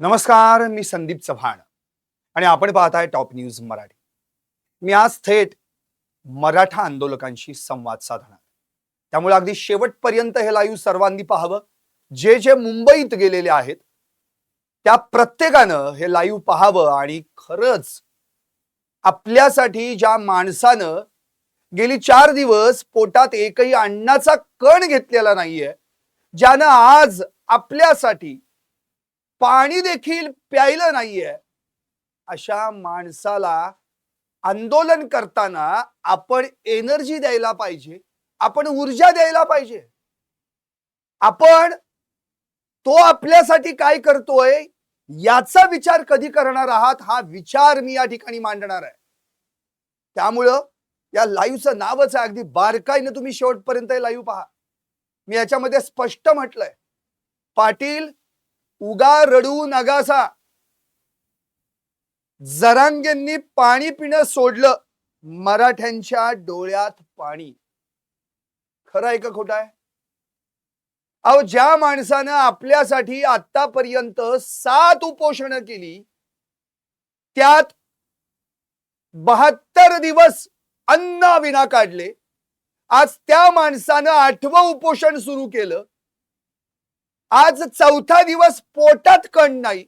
नमस्कार मी संदीप चव्हाण. आणि आपण पाहताय टॉप न्यूज मराठी. मी आज थेट मराठा आंदोलकांशी संवाद साधणार. त्यामुळे अगदी शेवटपर्यंत हे लाईव्ह सर्वांनी पाहावं. जे जे मुंबईत गेलेले आहेत त्या प्रत्येकानं हे लाईव्ह पाहावं आणि खरंच आपल्यासाठी ज्या माणसानं गेली चार दिवस पोटात एकही अन्नाचा कण घेतलेला नाहीये ज्यानं आज आपल्यासाठी पाणी देखील प्यायलं नाहीये. अशा माणसाला आंदोलन करताना आपण एनर्जी द्यायला पाहिजे. आपण ऊर्जा द्यायला पाहिजे. आपण तो आपल्यासाठी काय करतोय याचा विचार कधी करणार आहात हा विचार मी या ठिकाणी मांडणार आहे. त्यामुळं या लाईव्हचं नावच आहे अगदी बारकाईनं तुम्ही शेवटपर्यंत लाईव्ह पहा. मी याच्यामध्ये स्पष्ट म्हटलंय. पाटील उगा रडू नगासा. जरांगेंनी पाणी पिणं सोडलं मराठ्यांच्या डोळ्यात पाणी. खरं आहे का खोटं आहे? अहो ज्या माणसानं आपल्यासाठी आतापर्यंत सात उपोषण केली त्यात बहात्तर दिवस अन्न विना काढले आज त्या माणसानं आठवं उपोषण सुरू केलं आज चौथा दिवस पोटात कण नाही.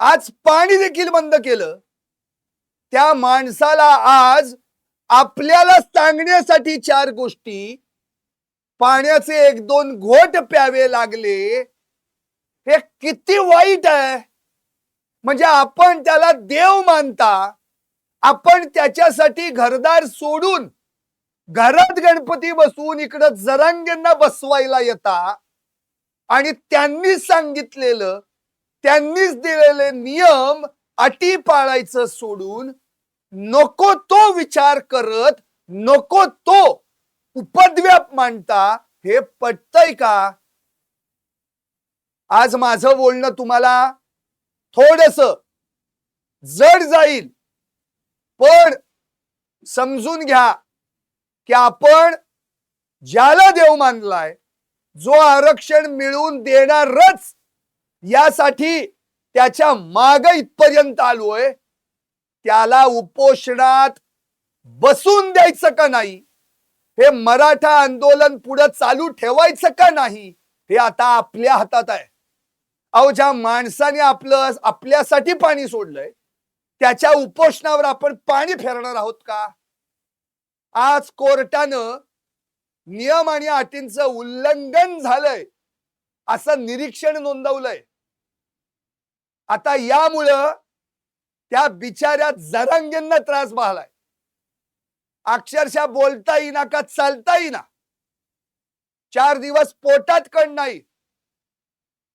आज पाणी देखील बंद केलं. त्या माणसाला आज आपल्याला सांगण्यासाठी चार गोष्टी. पाण्याचे एक दोन घोट प्यावे लागले. हे किती वाईट आहे. म्हणजे आपण त्याला देव मानता. आपण त्याच्यासाठी घरदार सोडून घरात गणपती बसवून इकडं जरांग्यांना बसवायला येता. आणि त्यांनी सांगितलेलं त्यांनीच दिलेले नियम अटी पाळायचं सोडून नको तो विचार करत नको तो उपद्व्याप मांडता हे पटतय का? आज माझं बोलणं तुम्हाला थोडस जड जाईल पण समजून घ्या की आपण ज्याला देव मानलाय जो आरक्षण मिळवून देणारच यासाठी त्याच्या माग इथपर्यंत आलोय. त्याला उपोषणात बसून द्यायचं का नाही? हे मराठा आंदोलन पुढे चालू ठेवायचं का नाही? हे आता आपल्या हातात आहे. अहो ज्या माणसाने आपलं आपल्यासाठी पाणी सोडलंय त्याच्या उपोषणावर आपण पाणी फेरणार आहोत का? आज कोर्टानं नियम आणि अटींचं उल्लंघन झालंय. असं निरीक्षण नोंदवलंय. आता यामुळं त्या बिचाऱ्या जरांगेंना त्रास बहालाय अक्षरशः बोलता येईना का चालता येईना. चार दिवस पोटात कण नाही.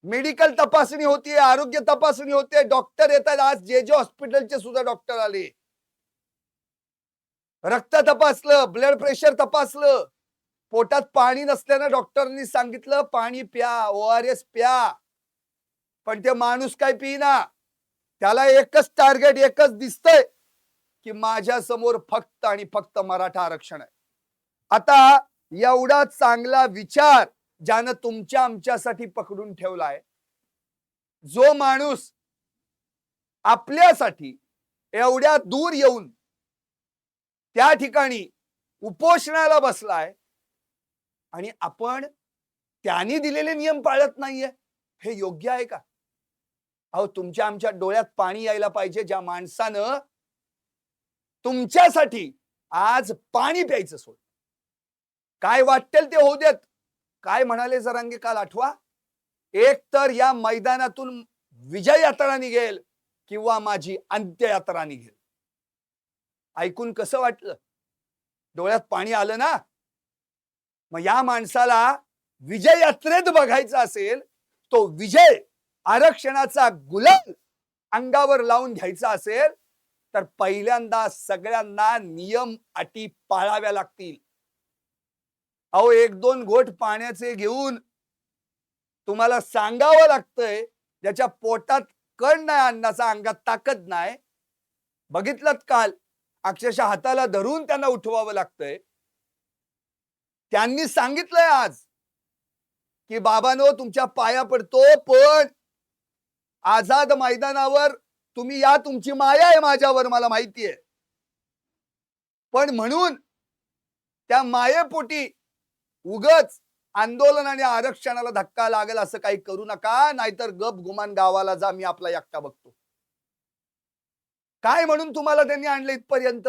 मेडिकल तपासणी होतीये आरोग्य तपासणी होते डॉक्टर येतात आज जे जे हॉस्पिटलचे सुद्धा डॉक्टर आले. रक्त तपासलं ब्लड प्रेशर तपासलं. पोटात पाणी नसल्यानं डॉक्टरांनी सांगितलं पाणी प्या ओ आर एस प्या. पण ते माणूस काय पिना त्याला एकच टार्गेट एकच दिसतंय की माझ्यासमोर फक्त आणि फक्त मराठा आरक्षण आहे. आता एवढा चांगला विचार ज्यानं तुमच्या आमच्यासाठी पकडून ठेवलाय जो माणूस आपल्यासाठी एवढ्या दूर येऊन त्या ठिकाणी उपोषणाला बसलाय आणि आपण त्यांनी दिलेले नियम पाळत नाहीये. हे योग्य आहे का? अहो तुमच्या आमच्या डोळ्यात पाणी यायला पाहिजे ज्या माणसानं तुमच्यासाठी आज पाणी प्यायचं सोड. काय वाटेल ते होऊ देत. काय म्हणाले जरांगे काल आठवा? एक तर या मैदानातून विजय यात्रा निघेल किंवा माझी अंत्ययात्रा निघेल. ऐकून कसं वाटलं? डोळ्यात पाणी आलं ना? मग या माणसाला विजय यात्रेत बघायचा असेल तो विजय आरक्षणाचा गुलाल अंगावर लावून घ्यायचा असेल तर पहिल्यांदा सगळ्यांना नियम अटी पाळाव्या लागतील. अहो एक दोन घोट पाण्याचे घेऊन तुम्हाला सांगावं लागतंय ज्याच्या पोटात कण नाही अन्नाचा अंगात ताकद नाही. बघितलं काल अक्षरशः हाताला धरून त्यांना उठवावं लागतंय. त्यांनी सांगितलंय आज की बाबानो तुमच्या पाया पडतो पण आझाद मैदानावर तुम्ही या तुमची माया आहे माझ्यावर मला माहिती आहे. पण म्हणून त्या मायेपोटी उगच आंदोलन आणि आरक्षणाला धक्का लागेल असं काही करू नका नाहीतर गप गुमान गावाला जा मी आपला एकटा बघतो. काय म्हणून तुम्हाला त्यांनी आणलं इथपर्यंत?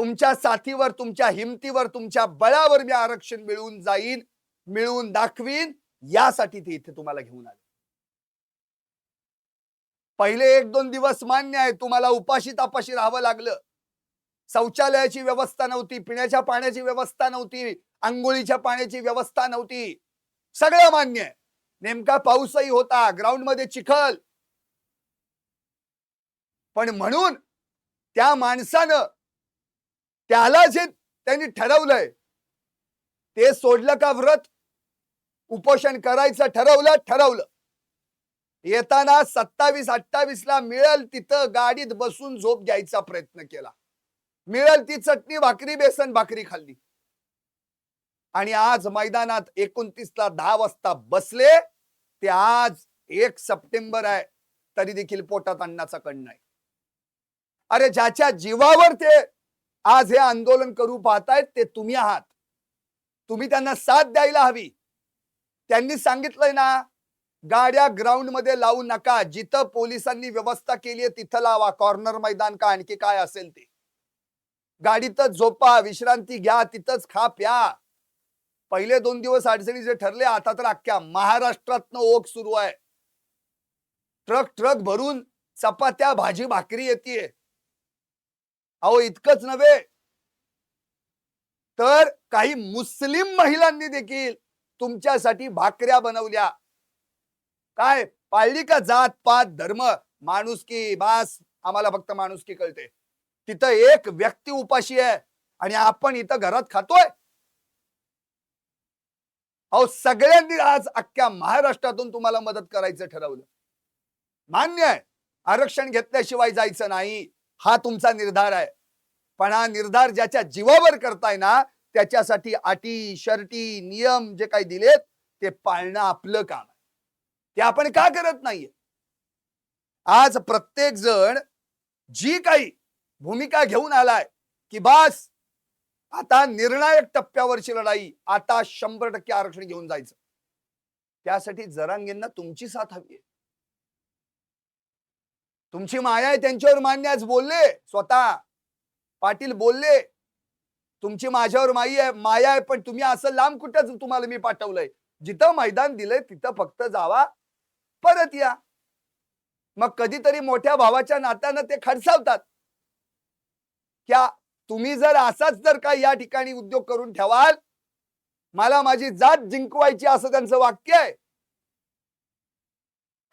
तुमच्या साथीवर तुमच्या हिमतीवर तुमच्या बळावर मी आरक्षण मिळवून जाईन मिळवून दाखवीन यासाठी ते इथे तुम्हाला घेऊन आले. पहिले एक दोन दिवस मान्य आहे तुम्हाला उपाशी तापाशी राहावं लागलं. शौचालयाची व्यवस्था नव्हती पिण्याच्या पाण्याची व्यवस्था नव्हती आंघोळीच्या पाण्याची व्यवस्था नव्हती. सगळं मान्य आहे. नेमका पाऊसही होता ग्राउंडमध्ये चिखल. पण म्हणून त्या माणसानं त्याला जे त्यांनी ठरवलंय. ते सोडलं का व्रत? उपोषण करायचं ठरवलं ठरवलं. येताना सत्तावीस अठ्ठावीस ला मिळेल तिथं गाडीत बसून झोप घ्यायचा प्रयत्न केला. मिळेल ती चटणी भाकरी बेसन भाकरी खाल्ली. आणि आज मैदानात एकोणतीस ला दहा वाजता बसले ते आज एक सप्टेंबर आहे तरी देखील पोटात अन्नाचा कण नाही. अरे ज्याच्या जीवावर ते आज हे आंदोलन करू पाहतायत ते तुम्ही आहात. तुम्ही त्यांना साथ द्यायला हवी. त्यांनी सांगितलंय ना गाड्या ग्राउंडमध्ये लावू नका. जिथं पोलिसांनी व्यवस्था केली आहे तिथं लावा. कॉर्नर मैदान का आणखी काय असेल ते. गाडीतच झोपा विश्रांती घ्या तिथंच खा प्या. पहिले दोन दिवस अडचणीचे ठरले आता तर अख्ख्या महाराष्ट्रातनं ओघ सुरू आहे. ट्रक ट्रक भरून चपात्या भाजी भाकरी येते अहो इतकंच नव्हे. तर काही मुस्लिम महिलांनी देखील तुमच्यासाठी भाकऱ्या बनवल्या. काय? पाळली का जात पात धर्म? माणुसकी बास? आम्हाला फक्त माणुसकी कळते. तिथं एक व्यक्ती उपाशी आहे आणि आपण इथं घरात खातोय. अहो सगळ्यांनी आज अख्ख्या महाराष्ट्रातून तुम्हाला मदत करायचं ठरवलं. मान्य आहे. आरक्षण घेतल्याशिवाय जायचं नाही. हा तुमचा निर्धार आहे. पण हा निर्धार ज्याच्या जीवावर करताय ना त्याच्यासाठी अटी शर्टी नियम जे काही दिलेत ते पाळणं आपलं काम आहे. ते आपण का करत नाहीये? आज प्रत्येक जण जी काही भूमिका घेऊन आलाय की बास आता निर्णायक टप्प्यावरची लढाई आता शंभर टक्के आरक्षण घेऊन जायचं. त्यासाठी जरांगेंना तुमची साथ हवी आहे. तुमची माया आहे त्यांच्यावर मान्य आज बोलले. स्वतः. पाटील बोलले तुमची माझ्यावर माई आहे माया आहे पण तुम्ही असं लांब कुठंच तुम्हाला मी पाठवलंय? जिथं मैदान दिलंय तिथं फक्त जावा. परत या. मग कधीतरी मोठ्या भावाच्या नात्यानं ते खडसावतात. क्या तुम्ही जर असाच जर का या ठिकाणी उद्योग करून ठेवाल मला माझी जात जिंकवायची असं त्यांचं वाक्य आहे.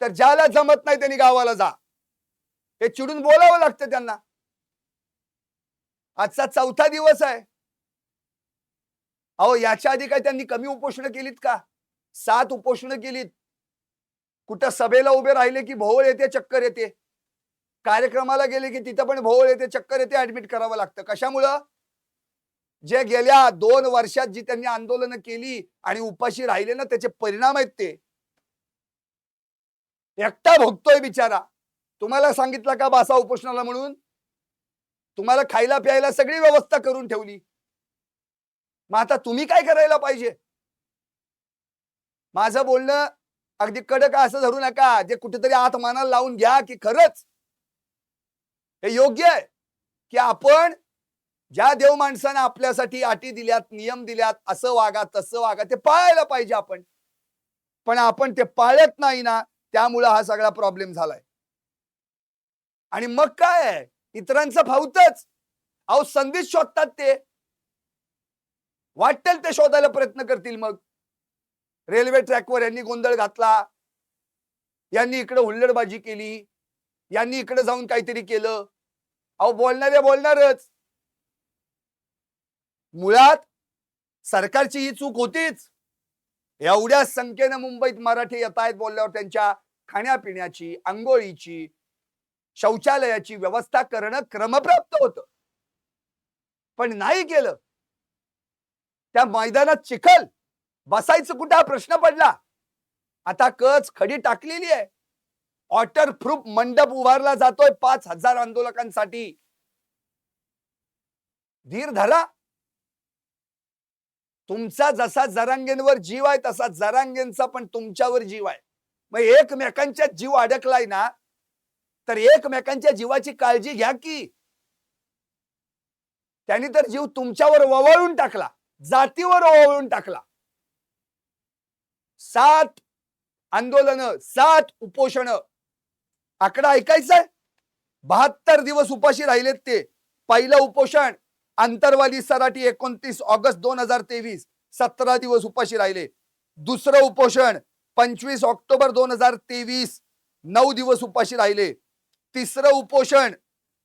तर ज्याला जमत नाही त्यांनी गावाला जा. हे चिडून बोलावं लागतं त्यांना. आजचा चौथा दिवस आहे. अहो याच्या आधी काय त्यांनी कमी उपोषण केलीत का? सात उपोषण केलीत. कुठं सभेला उभे राहिले की भोवळ येते चक्कर येते. कार्यक्रमाला गेले की तिथं पण भोवळ येते चक्कर येते ऍडमिट करावं लागतं. कशामुळं? जे गेल्या दोन वर्षात जी त्यांनी आंदोलन केली आणि उपाशी राहिले ना त्याचे परिणाम आहेत ते. एकटा भोगतोय बिचारा. तुम्हाला सांगितलं का बासा उपोषणाला म्हणून? तुम्हाला खायला प्यायला सगळी व्यवस्था करून ठेवली. मग आता तुम्ही काय करायला पाहिजे? माझं बोलणं अगदी कडक असं धरू नका. जे कुठेतरी आत मानाला लावून घ्या की खरंच. हे योग्य आहे की आपण ज्या देव माणसानं आपल्यासाठी अटी दिल्यात नियम दिल्यात असं वागा तसं वागा ते पाळायला पाहिजे आपण. पण आपण ते पाळत नाही ना त्यामुळं हा सगळा प्रॉब्लेम झालाय. आणि मग काय आहे? इतरांचं फावतच अहो संधीच शोधतात ते. वाटेल ते शोधायला प्रयत्न करतील मग. रेल्वे ट्रॅकवर यांनी गोंधळ घातला. यांनी इकडे हुल्लडबाजी केली. यांनी इकडे जाऊन काहीतरी केलं. अहो बोलणारे बोलणारच. मुळात सरकारची ही चूक होतीच. एवढ्या संख्येनं मुंबईत मराठी येत आहेत बोलल्यावर त्यांच्या खाण्यापिण्याची आंघोळीची शौचालयाची व्यवस्था करणं क्रमप्राप्त होत. पण नाही केलं. त्या मैदानात चिखल. बसायचं कुठं? हा प्रश्न पडला. आता कच खडी टाकलेली आहे. वॉटर प्रूफ मंडप उभारला जातोय पाच हजार आंदोलकांसाठी. धीर धरा. तुमचा जसा जरांगेंवर जीव आहे तसा जरांगेंचा पण तुमच्यावर जीव आहे. मग एकमेकांच्या जीव अडकलाय ना तर एकमेकांच्या जीवाची काळजी घ्या की. त्यांनी तर जीव तुमच्यावर ववाळून टाकला जातीवर ओवळून टाकला. सात आंदोलन सात उपोषण. आकडा ऐकायचा आहे? बहात्तर दिवस उपाशी राहिलेत ते. पहिलं उपोषण आंतरवाली सराठी एकोणतीस ऑगस्ट दोन हजार तेवीस सतरा दिवस उपाशी राहिले. दुसरं उपोषण पंचवीस ऑक्टोबर दोन हजार तेवीस नऊ दिवस उपाशी राहिले. तिसरं उपोषण.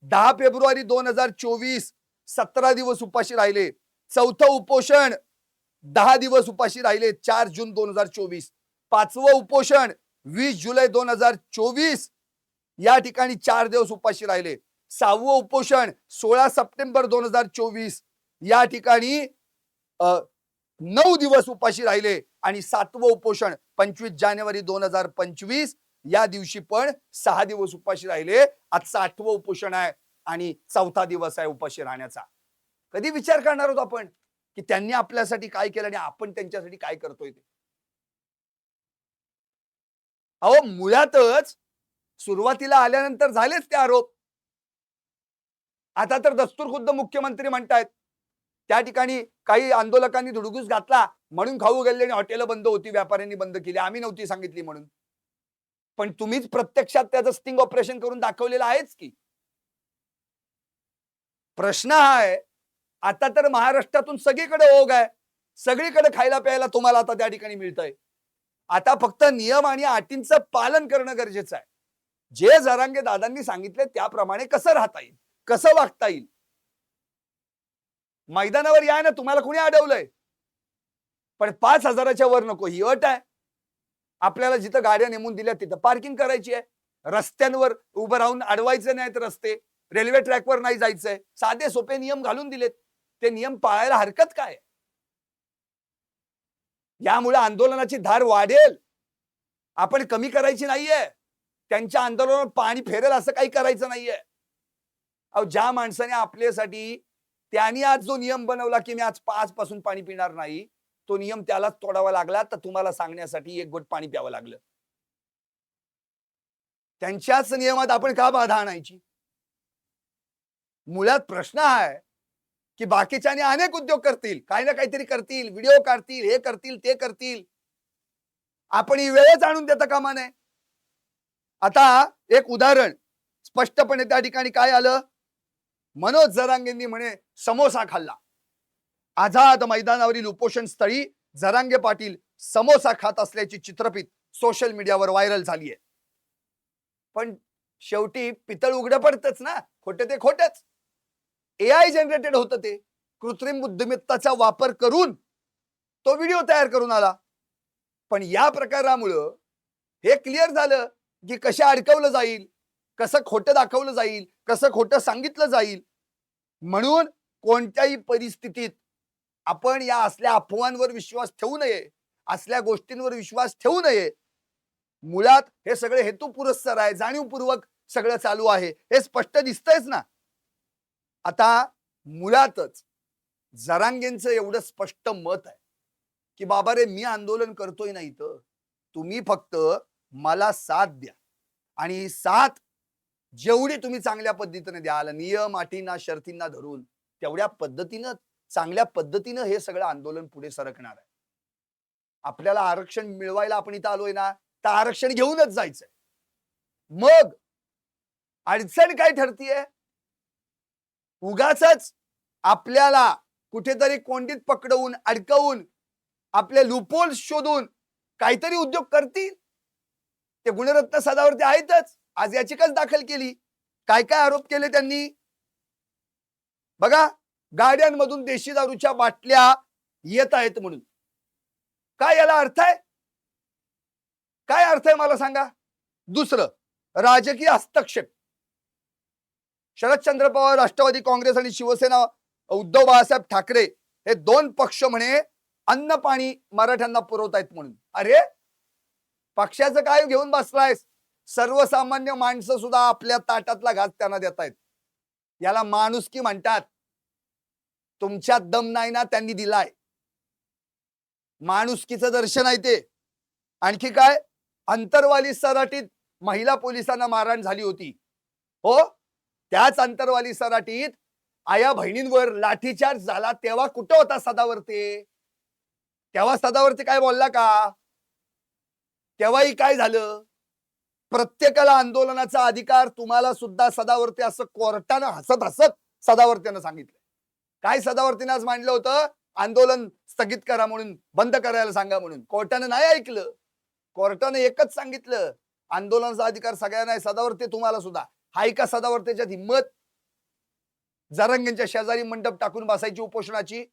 दहा फेब्रुवारी दोन हजार चोवीस सतरा दिवस उपाशी राहिले. चौथं उपोषण दहा दिवस उपाशी राहिले चार जून दोन हजार चोवीस. पाचवं उपोषण वीस जुलै दोन हजार चोवीस या ठिकाणी चार दिवस उपाशी राहिले. सहावं उपोषण सोळा सप्टेंबर दोन हजार चोवीस या ठिकाणी नऊ दिवस उपाशी राहिले. आणि सातवं उपोषण पंचवीस जानेवारी दोन हजार पंचवीस या दिवशी पण सहा दिवस उपाशी राहिले. आजचा आठवं उपोषण आहे आणि चौथा दिवस आहे उपाशी राहण्याचा. कधी विचार करणार आहोत आपण? की त्यांनी आपल्यासाठी काय केलं आणि आपण त्यांच्यासाठी काय करतोय ते? अहो मुळातच सुरुवातीला आल्यानंतर झालेच ते आरोप. आता तर दस्तूर खुद्द मुख्यमंत्री म्हणतायत. त्या ठिकाणी काही आंदोलकांनी धुडगूस घातला. म्हणून खाऊ गेले आणि हॉटेल बंद होती. व्यापाऱ्यांनी बंद केली. आम्ही नव्हती सांगितली म्हणून. पण तुम्हीच प्रत्यक्षात त्याचं स्टिंग ऑपरेशन करून दाखवलेलं आहेच की. प्रश्न हा आहे आता तर महाराष्ट्रातून सगळीकडे ओघ आहे. सगळीकडे खायला प्यायला तुम्हाला आता त्या ठिकाणी मिळतंय. आता फक्त नियम आणि अटींचं पालन करणं गरजेचं आहे. जे झरांगे दादांनी सांगितले त्याप्रमाणे कसं राहता येईल? कसं वागता येईल? मैदानावर या ना तुम्हाला कुणी अडवलंय? पण पाच हजाराच्या वर नको ही अट आहे. आपल्याला जिथं गाड्या नेमून दिल्या तिथं पार्किंग करायची आहे. रस्त्यांवर उभं राहून अडवायचे नाहीत रस्ते. रेल्वे ट्रॅकवर नाही जायचंय. साधे सोपे नियम घालून दिलेत. ते नियम पाळायला हरकत काय यामुळे आंदोलनाची धार वाढेल. आपण कमी करायची नाहीये. त्यांच्या आंदोलनावर पाणी फेरेल असं काही करायचं नाहीये. अहो ज्या माणसाने आपल्यासाठी त्यांनी आज जो नियम बनवला की मी आज पाच पासून पाणी पिणार नाही तो नियम त्यालाच तोडावा लागला तर तुम्हाला सांगण्यासाठी एक गोट पाणी प्यावं लागलं. त्यांच्याच नियमात आपण का बाधा आणायची? मुळात प्रश्न हा आहे की बाकीच्याने अनेक उद्योग करतील काही ना काहीतरी करतील व्हिडिओ काढतील हे करतील ते करतील. आपण ही वेळच आणून देता कामा नये. आता एक उदाहरण स्पष्टपणे त्या ठिकाणी काय आलं? मनोज जरांगेंनी म्हणे समोसा खाल्ला. आझाद मैदानावरील उपोषण स्थळी जरांगे पाटील समोसा खात असल्याची चित्रफित सोशल मीडियावर व्हायरल झाली आहे. पण शेवटी पितळ उघडं पडतच ना. खोटं ते खोटच. एआय जनरेटेड होतं ते. कृत्रिम बुद्धिमत्ताचा वापर करून तो व्हिडिओ तयार करून आला. पण या प्रकारामुळं हे क्लिअर झालं की कशा अडकवलं जाईल कसं खोटं दाखवलं जाईल कसं खोटं सांगितलं जाईल. म्हणून कोणत्याही परिस्थितीत आपण या असल्या अफवांवर विश्वास ठेवू नये असल्या गोष्टींवर विश्वास ठेवू नये. मुळात हे सगळे हेतुपुरस्सर आहे जाणीवपूर्वक सगळं चालू आहे. हे स्पष्ट दिसतंयच ना. आता मुळातच जरांगेंचं एवढं स्पष्ट मत आहे की बाबा रे मी आंदोलन करतोय नाही तर तुम्ही फक्त मला साथ द्या. आणि ही साथ जेवढी तुम्ही चांगल्या पद्धतीने द्याल नियम अटींना शर्तींना धरून तेवढ्या पद्धतीनं चांगल्या पद्धतीनं हे सगळं आंदोलन पुढे सरकणार आहे. आपल्याला आरक्षण मिळवायला आपण इथं आलोय ना तर आरक्षण घेऊनच जायचंय. मग अडचण काय ठरतीये? उगाच आपल्याला कुठेतरी कोंडीत पकडवून अडकवून आपले लुपोल शोधून काहीतरी उद्योग करतील. ते गुणरत्न सदावरती आहेतच. आज याचिकाच दाखल केली. काय काय आरोप केले त्यांनी? बघा गाड्यांमधून देशी दारूच्या बाटल्या येत आहेत म्हणून. काय याला अर्थ आहे? काय अर्थ आहे मला सांगा? दुसरं राजकीय हस्तक्षेप. शरदचंद्र पवार राष्ट्रवादी काँग्रेस आणि शिवसेना उद्धव बाळासाहेब ठाकरे हे दोन पक्ष म्हणे अन्न पाणी मराठ्यांना पुरवतायत म्हणून. अरे पक्षाचं काय घेऊन बसलायस? सर्वसामान्य माणसं सुद्धा आपल्या ताटातला घास त्यांना देत आहेत. याला माणुसकी म्हणतात. तुमच्यात दम नाही ना त्यांनी दिलाय. माणुसकीचं दर्शन आहे ते. आणखी काय? अंतरवाली सराटीत महिला पोलिसांना मारहाण झाली होती. हो? त्याच अंतरवाली सराटीत आया बहिणींवर लाठीचार्ज झाला तेव्हा कुठं होता सदावरते तेव्हा सदावरती काय बोलला का? तेव्हाही काय झालं? प्रत्येकाला आंदोलनाचा अधिकार तुम्हाला सुद्धा सदावरते असं कोर्टानं हसत हसत सदावर्त्यानं सांगितलं काय सदावर्तीनं आज मांडलं होतं? आंदोलन स्थगित करा म्हणून बंद करायला सांगा म्हणून. कोर्टानं नाही ऐकलं. कोर्टानं एकच सांगितलं. आंदोलनाचा अधिकार सगळ्यांना आहे सदावर्ते तुम्हाला सुद्धा. हाय का सदावर्तेच्यात हिंमत? जरांगेंच्या शेजारी मंडप टाकून बसायची उपोषणाची?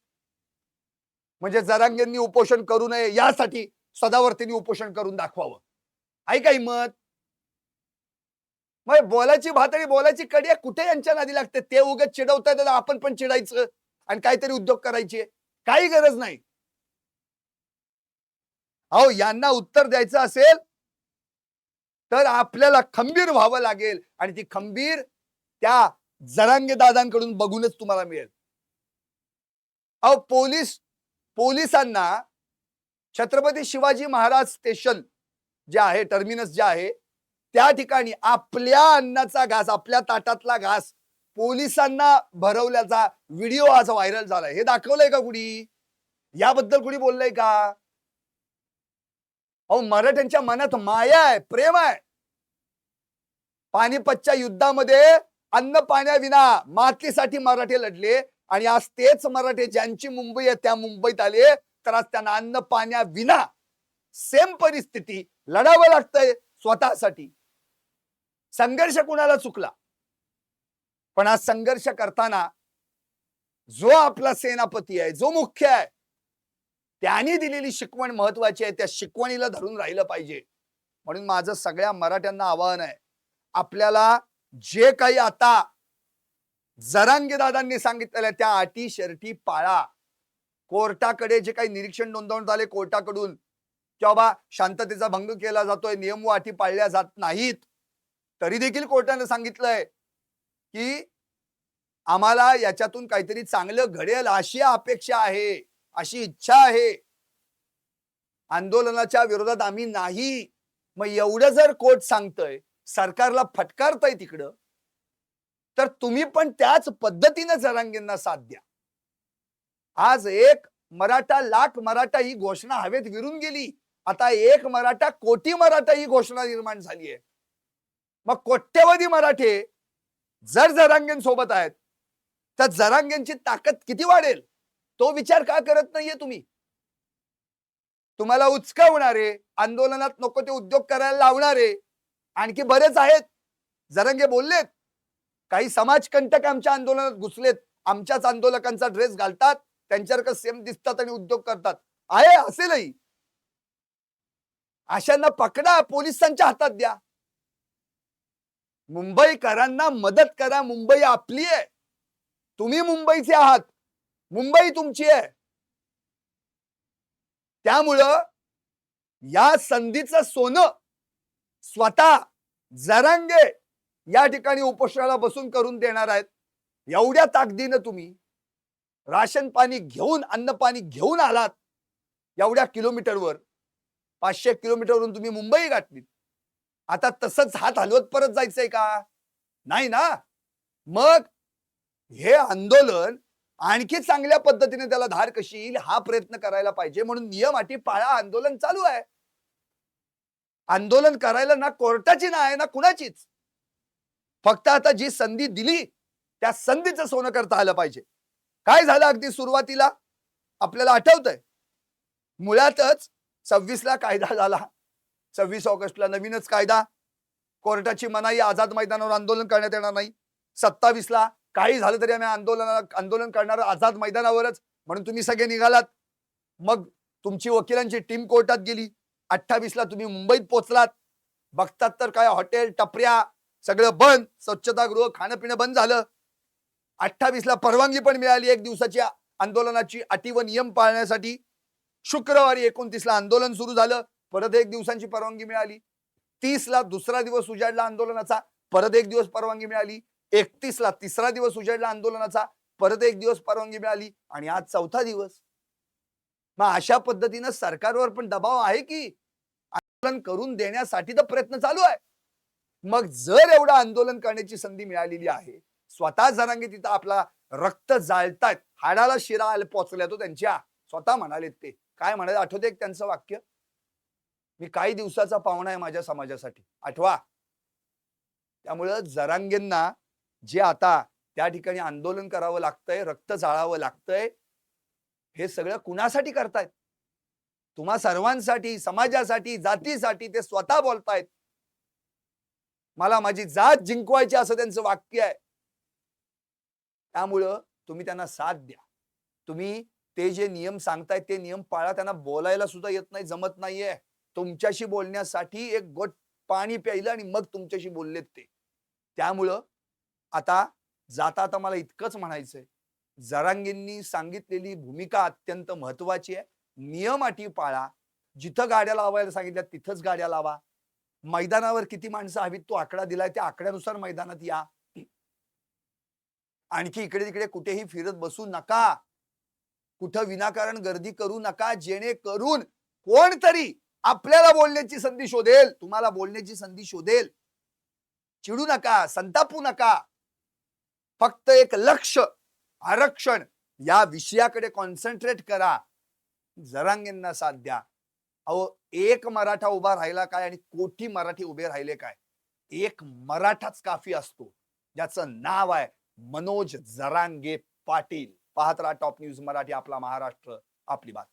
म्हणजे जरांगेंनी उपोषण करू नये यासाठी सदावर्तींनी उपोषण करून दाखवावं. आहे का हिंमत? मग बोलायची भातळी बोलायची कडी कुठे यांच्या नादी लागते? ते उगत चिडवताय त्याला आपण पण चिडायचं. आणि काहीतरी उद्योग करायचे. काही गरज नाही. अहो यांना उत्तर द्यायचं असेल तर आपल्याला खंबीर व्हावं लागेल. आणि ती खंबीर त्या जरांगे दादांकडून बघूनच तुम्हाला मिळेल. अहो पोलीस पोलिसांना छत्रपती शिवाजी महाराज स्टेशन जे आहे टर्मिनस जे आहे त्या ठिकाणी आपल्या अन्नाचा घास आपल्या ताटातला घास पोलिसांना भरवल्याचा व्हिडिओ आज व्हायरल झालाय. हे दाखवलंय का कुणी? याबद्दल कुणी बोललंय का? अहो मराठ्यांच्या मनात माया आहे प्रेम आहे. पानिपतच्या युद्धामध्ये अन्न पाण्याविना मातीसाठी मराठे लढले आणि आज तेच मराठे ज्यांची मुंबई आहे त्या मुंबईत आले तर आज त्यांना अन्न पाण्याविना सेम परिस्थिती लढावं लागतंय स्वतःसाठी. संघर्ष कुणाला चुकला? पण आज संघर्ष करताना जो आपला सेनापती आहे जो मुख्य आहे त्यांनी दिलेली शिकवण महत्वाची आहे त्या शिकवणीला धरून राहिलं पाहिजे. म्हणून माझं सगळ्या मराठ्यांना आवाहन आहे आपल्याला जे काही आता जरांगे दादांनी सांगितलेलं त्या अटी शर्टी पाळा कोर्टाकडे जे काही निरीक्षण नोंदवण्यात आले कोर्टाकडून किंवा बाबा शांततेचा भंग केला जातोय नियम व अटी पाळल्या जात नाहीत तरी देखील कोर्टाने सांगितलंय की आम्हाला याच्यातून काहीतरी चांगलं घडेल अशी अपेक्षा आहे अशी इच्छा आहे. आंदोलनाच्या विरोधात आम्ही नाही. मग एवढं जर कोर्ट सांगतय सरकारला फटकारताय तिकडं तर तुम्ही पण त्याच पद्धतीनं जरांगींना साथ द्या. आज एक मराठा लाख मराठा ही घोषणा हवेत विरून गेली. आता एक मराठा कोटी मराठा ही घोषणा निर्माण झाली आहे. मग कोट्यवधी मराठे जर जरांगें सोबत आहेत तर जरांगेंची ताकद किती वाढेल? तो विचार का करत नाहीये तुम्ही? तुम्हाला उचकावणारे आंदोलनात नको ते उद्योग करायला लावणारे आणखी बरेच आहेत. जरंगे बोललेत काही समाजकंटक आमच्या आंदोलनात घुसलेत. आमच्याच आंदोलकांचा ड्रेस घालतात त्यांच्यासारखं सेम दिसतात आणि उद्योग करतात. आहे असेलही. अशांना पकडा पोलिसांच्या हातात द्या. मुंबईकरांना मदत करा मुंबई आपली आहे. तुम्ही मुंबईचे आहात. मुंबई तुमची आहे. त्यामुळं या संधीचं सोनं स्वतः जरांगे या ठिकाणी उपोषणाला बसून करून देणार आहेत. एवढ्या ताकदीनं तुम्ही राशन पाणी घेऊन अन्न पाणी घेऊन आलात एवढ्या किलोमीटरवर पाचशे किलोमीटरवरून तुम्ही मुंबई गाठलीत. आता तसंच हात हलवत परत जायचंय का? नाही ना? मग हे आंदोलन आणखी चांगल्या पद्धतीने त्याला धार कशी येईल हा प्रयत्न करायला पाहिजे म्हणून नियम अटी पाळा आंदोलन चालू आहे. आंदोलन करायला ना कोर्टाची ना आहे ना कुणाचीच. फक्त आता जी संधी दिली त्या संधीचं सोनं करता आलं पाहिजे. काय झालं अगदी सुरुवातीला? आपल्याला आठवतंय. मुळातच सव्वीसला कायदा झाला. सव्वीस ऑगस्टला नवीनच कायदा. कोर्टाची मनाई आझाद मैदानावर आंदोलन करण्यात येणार नाही. सत्तावीसला काही झालं तरी आम्ही आंदोलनाला आंदोलन करणार आझाद मैदानावरच. म्हणून तुम्ही सगळे निघालात. मग तुमची वकिलांची टीम कोर्टात गेली. अठ्ठावीसला तुम्ही मुंबईत पोहोचलात. बघतात तर काय हॉटेल टपऱ्या सगळं बंद. स्वच्छतागृह खाणं पिणं बंद झालं. अठ्ठावीसला परवानगी पण मिळाली एक दिवसाची आंदोलनाची अटी व नियम पाळण्यासाठी. शुक्रवारी एकोणतीसला आंदोलन सुरू झालं. परत एक दिवसांची परवानगी मिळाली. तीसला दुसरा दिवस उजाडला आंदोलनाचा परत एक दिवस परवानगी मिळाली. एकतीस ला तिसरा दिवस उजाडला आंदोलनाचा परत एक दिवस परवानगी मिळाली. आणि आज चौथा दिवस. मग अशा पद्धतीनं सरकारवर पण दबाव आहे की आंदोलन करून देण्यासाठी तर प्रयत्न चालू आहे. मग जर एवढं आंदोलन करण्याची संधी मिळालेली आहे स्वतः जरांगे तिथं आपला रक्त जाळतायत हाडाला शिरा आल- पोचल्या तो हो त्यांच्या. स्वतः म्हणालेत ते. काय म्हणाले? आठवते एक त्यांचं वाक्य? मी काही दिवसाचा पाहुणा आहे माझ्या समाजासाठी. आठवा. त्यामुळं जरांगेंना जे आता त्या ठिकाणी आंदोलन करावं लागतंय रक्त जाळावं लागतंय हे सगळं कुणासाठी करतायत? तुम्हा सर्वांसाठी समाजासाठी जातीसाठी ते स्वतः बोलतायत. मला माझी जात जिंकवायची असं त्यांचं वाक्य आहे. त्यामुळं तुम्ही त्यांना साथ द्या. तुम्ही ते जे नियम सांगतायत ते नियम पाळा. त्यांना बोलायला सुद्धा येत नाही जमत नाहीये. तुमच्याशी बोलण्यासाठी एक गोट पाणी प्यायलं आणि मग तुमच्याशी बोललेत ते. त्यामुळं आता जाता आता मला इतकंच म्हणायचंय. जरांगींनी सांगितलेली भूमिका अत्यंत महत्वाची आहे. नियम अटी पाळा. जिथं गाड्या लावायला सांगितल्या तिथंच गाड्या लावा. मैदानावर किती माणसं हवीत तो आकडा दिलाय त्या आकड्यानुसार मैदानात या. आणखी इकडे तिकडे कुठेही फिरत बसू नका. कुठं विनाकारण गर्दी करू नका जेणेकरून कोणतरी आपल्याला बोलण्याची संधी शोधेल. तुम्हाला बोलण्याची संधी शोधेल. चिडू नका संतापू नका. फक्त एक लक्ष आरक्षण या विषयाकडे कॉन्सन्ट्रेट करा. जरांगेंना साथ द्या. अहो एक मराठा उभा राहिला काय आणि कोटी मराठी उभे राहिले काय? एक मराठाच काफी असतो. ज्याचं नाव आहे मनोज जरांगे पाटील. पाहत राहा टॉप न्यूज मराठी आपला महाराष्ट्र आपली बात